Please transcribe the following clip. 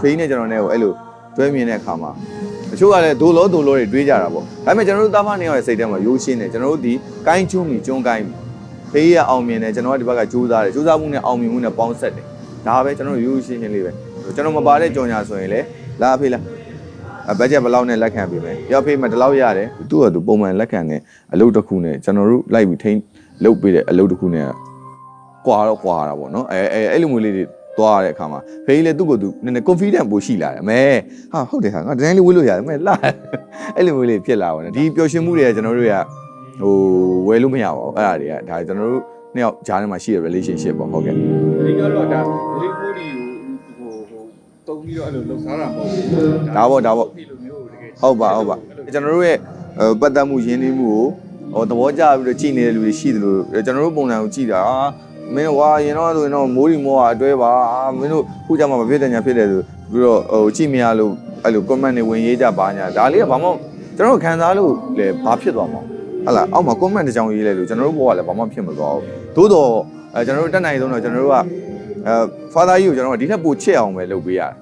ဖေးနဲ့ကျွန်တော်နဲ့ကိုအဲ့လိုတွဲမြင်တဲ့အခါမှာတချို့ကလည်းဒိုလောဒိုလောတွေတွေးကြတာပေါ့ဒါပေမဲ့ကျွန်တော်တို့သားမနေရဲ့စိတ်ထဲမှာရိုးရှင်းတယ်ကျွန်တော်တို့ဒီကိုင်းချုံမီကျွန်းကိုင်းဖေးရအောင်မြင်တယ်ကျွန်တော်ကဒီဘက်ကကြိုးစားတယ်ကြိုးစားမှုနဲ့အောင်မြင်မှုနဲ့ပေါင်းဆက်တယ်ဒါပဲကျွန်တော်တို့ရိုးရှင်းရှင်းလေးပဲကျွန်တော်မပါတဲ့ကြော်ညာဆိုရင်လည်းလာဖေးလားအဘတ်ဂျက်ဘယ်လောက်နဲ့လက်ခံပေးမယ်။ရောက်ဖေးမှာဒီလောက်ရတယ်။သူ့ကသူပုံမှန်လက်ခံတဲ့အလုပ်တစ်ခုနဲ့ကျွန်တော်တို့လိုက်ပြီးထိန်းလုပ်ပေးတဲ့အလုပ်တစ်ခုနဲ့ကွာတော့ကွာတာပေါ့နော်။အဲအဲအဲ့လိုမျိုးလေးတွေ သွားရတဲ့အခါမှာဖေးလည်းသူ့ကိုသူနည်းနည်း confident ပိုရှိလာတယ်။အမဲဟာဟုတ်တယ်ဟာငါဒီဇိုင်းလေးဝေးလို့ရတယ်။အမဲလာအဲ့လိုမျိုးလေးဖြစ်လာပါတော့။ဒီပျော်ရွှင်မှုတွေကကျွန်တော်တို့ကဟိုဝယ်လို့မရပါဘူး။အဲ့ဒါတွေကဒါကျွန်တော်တို့နှစ်ယောက်ဂျားထဲမှာရှိတဲ့ relationship ပေါ့ဟုတ်ကဲ့ဒီကတော့ဒါဒီကိုဒီဟိုဟိုတုံးပြီးတော့အဲ့လိုလှုပ်ရှားတာမဟုတ်ဘူးဒါပေါ့ဒါပေါ့ဒီလိုမျိုးတကယ်ဟုတ်ပါဟုတ်ပါကျွန်တော်တို့ရဲ့ဟိုပတ်သက်မှုရင်းနှီးမှုကိုဟိုသဘောကျပြီးတော့ကြည်နေတဲ့လူတွေရှိတယ်လို့ကျွန်တော်တို့ပုံစံကိုကြည်တာအာ မင်းဝါရင်တော့ဆိုရင်တော့မိုးရီမောကအတွဲပါအာမင်းတို့ခုကြမှာမဖြစ်တဲ့ညာဖြစ်တယ်ဆိုပြီးတော့ဟိုကြည်မရလို့အဲ့လို comment တွေဝင်ရေးကြပါညာဒါလေးကဘာမှကျွန်တော်တို့ခံစားလို့လေဘာဖြစ်သွားမှာဟုတ်လားအောက်မှာ comment တစ်ကြောင်ရေးလိုက်လို့ကျွန်တော်တို့ဘောကလည်းဘာမှဖြစ်မသွားဘူးသို့တော့အဲကျွန်တော်တို့တက်နိုင်ဆုံးတော့ကျွန်တော်တို့ကအဲ father ကြီးကိုကျွန်တော်ကဒီထက်ပိုချစ်အောင်ပဲလုပ်ပေးရတယ်